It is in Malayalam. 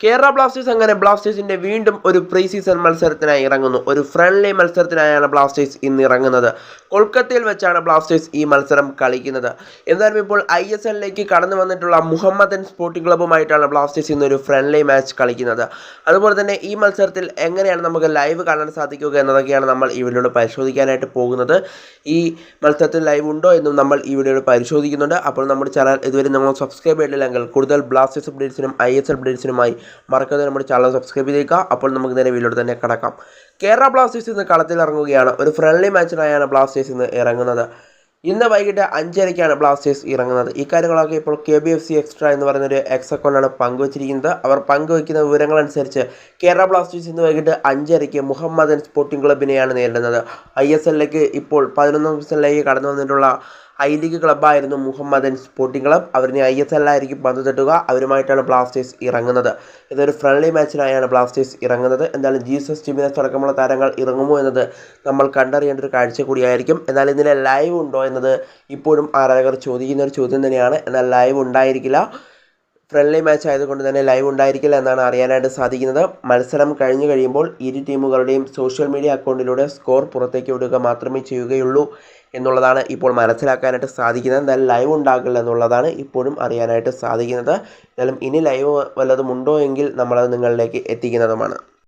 കേരള ബ്ലാസ്റ്റേഴ്സ് അങ്ങനെ ബ്ലാസ്റ്റേഴ്സിന്റെ വീണ്ടും ഒരു പ്രീ സീസൺ മത്സരത്തിനായി ഇറങ്ങുന്നു. ഒരു ഫ്രണ്ട്ലി മത്സരത്തിനായാണ് ബ്ലാസ്റ്റേഴ്സ് ഇന്ന് ഇറങ്ങുന്നത്. കൊൽക്കത്തയിൽ വെച്ചാണ് ബ്ലാസ്റ്റേഴ്സ് ഈ മത്സരം കളിക്കുന്നത്. എന്നാലും ഇപ്പോൾ ഐ എസ് എല്ലിലേക്ക് കടന്നു വന്നിട്ടുള്ള മുഹമ്മദൻ സ്പോർട്ടിംഗ് ക്ലബ്ബുമായിട്ടാണ് ബ്ലാസ്റ്റേഴ്സ് ഇന്ന് ഒരു ഫ്രണ്ട്ലി മാച്ച് കളിക്കുന്നത്. അതുപോലെ തന്നെ ഈ മത്സരത്തിൽ എങ്ങനെയാണ് നമുക്ക് ലൈവ് കാണാൻ സാധിക്കുക എന്നതൊക്കെയാണ് നമ്മൾ ഈ വീഡിയോയിൽ പരിശോധിക്കാനായിട്ട് പോകുന്നത്. ഈ മത്സരത്തിൽ ലൈവ് ഉണ്ടോ എന്നും നമ്മൾ ഈ വീഡിയോയിൽ പരിശോധിക്കുന്നുണ്ട്. അപ്പോൾ നമ്മുടെ ചാനൽ ഇതുവരെ നമ്മൾ സബ്സ്ക്രൈബ് ചെയ്തില്ലെങ്കിൽ കൂടുതൽ ബ്ലാസ്റ്റേഴ്സ് അപ്ഡേറ്റ്സിനും ഐ എസ് അപ്ഡേറ്റ്സിനുമായി മറക്കാതെ നമ്മുടെ ചാനൽ സബ്സ്ക്രൈബ് ചെയ്തേക്കുക. അപ്പോൾ നമുക്ക് നേരെ വീഡിയോ തന്നെ കിടക്കാം. കേരള ബ്ലാസ്റ്റേഴ്സ് ഇന്ന് കളത്തിൽ ഇറങ്ങുകയാണ് ഒരു ഫ്രണ്ട്ലി മാച്ചിനായാണ് ബ്ലാസ്റ്റേഴ്സ് ഇന്ന് ഇറങ്ങുന്നത്. ഇന്ന് വൈകിട്ട് അഞ്ചരയ്ക്കാണ് ബ്ലാസ്റ്റേഴ്സ് ഇറങ്ങുന്നത്. ഈ കാര്യങ്ങളൊക്കെ ഇപ്പോൾ K B F C extra എന്ന് പറയുന്നൊരു എക്സ് അക്കൗണ്ടാണ് പങ്കുവച്ചിരിക്കുന്നത്. അവർ പങ്കുവയ്ക്കുന്ന വിവരങ്ങളനുസരിച്ച് കേരള ബ്ലാസ്റ്റേഴ്സ് ഇന്ന് വൈകിട്ട് അഞ്ചരയ്ക്ക് മുഹമ്മദൻ സ്പോർട്ടിംഗ് ക്ലബിനെയാണ് നേരിടുന്നത്. ഐ എസ് എല്ലിലേക്ക് ഇപ്പോൾ പതിനൊന്നാം സീസണിലേക്ക് കടന്നു വന്നിട്ടുള്ള ഐ ലീഗ് ക്ലബ്ബായിരുന്നു മുഹമ്മദൻ സ്പോർട്ടിംഗ് ക്ലബ് അവരിനെ ഐ എസ് എല്ലായിരിക്കും പന്ത് തട്ടുക. അവരുമായിട്ടാണ് ബ്ലാസ്റ്റേഴ്സ് ഇറങ്ങുന്നത്. ഇതൊരു ഫ്രണ്ട്ലി മാച്ചിനായാണ് ബ്ലാസ്റ്റേഴ്സ് ഇറങ്ങുന്നത്. എന്തായാലും ജീസസ് ടീമിനെ അടക്കമുള്ള താരങ്ങൾ ഇറങ്ങുമോ എന്നത് നമ്മൾ കണ്ടറിയേണ്ട ഒരു കാഴ്ച കൂടിയായിരിക്കും. എന്നാൽ ഇതിന് ലൈവ് ഉണ്ടോ എന്നത് ഇപ്പോഴും ആരാധകർ ചോദിക്കുന്ന ഒരു ചോദ്യം തന്നെയാണ്. എന്നാൽ ലൈവ് ഉണ്ടായിരിക്കില്ല. ഫ്രണ്ട്ലി മാച്ച് ആയതുകൊണ്ട് തന്നെ ലൈവ് ഉണ്ടായിരിക്കില്ല എന്നാണ് അറിയാനായിട്ട് സാധിക്കുന്നത്. മത്സരം കഴിഞ്ഞു കഴിയുമ്പോൾ ഇരു ടീമുകളുടെയും സോഷ്യൽ മീഡിയ അക്കൗണ്ടിലൂടെ സ്കോർ പുറത്തേക്ക് വിടുക മാത്രമേ ചെയ്യുകയുള്ളൂ എന്നുള്ളതാണ് ഇപ്പോൾ മനസ്സിലാക്കാനായിട്ട് സാധിക്കുന്നത്. എന്തായാലും ലൈവ് ഉണ്ടാകില്ല എന്നുള്ളതാണ് ഇപ്പോഴും അറിയാനായിട്ട് സാധിക്കുന്നത്. എന്തായാലും ഇനി ലൈവ് വല്ലതും ഉണ്ടോ എങ്കിൽ നമ്മളത് നിങ്ങളിലേക്ക് എത്തിക്കുന്നതുമാണ്.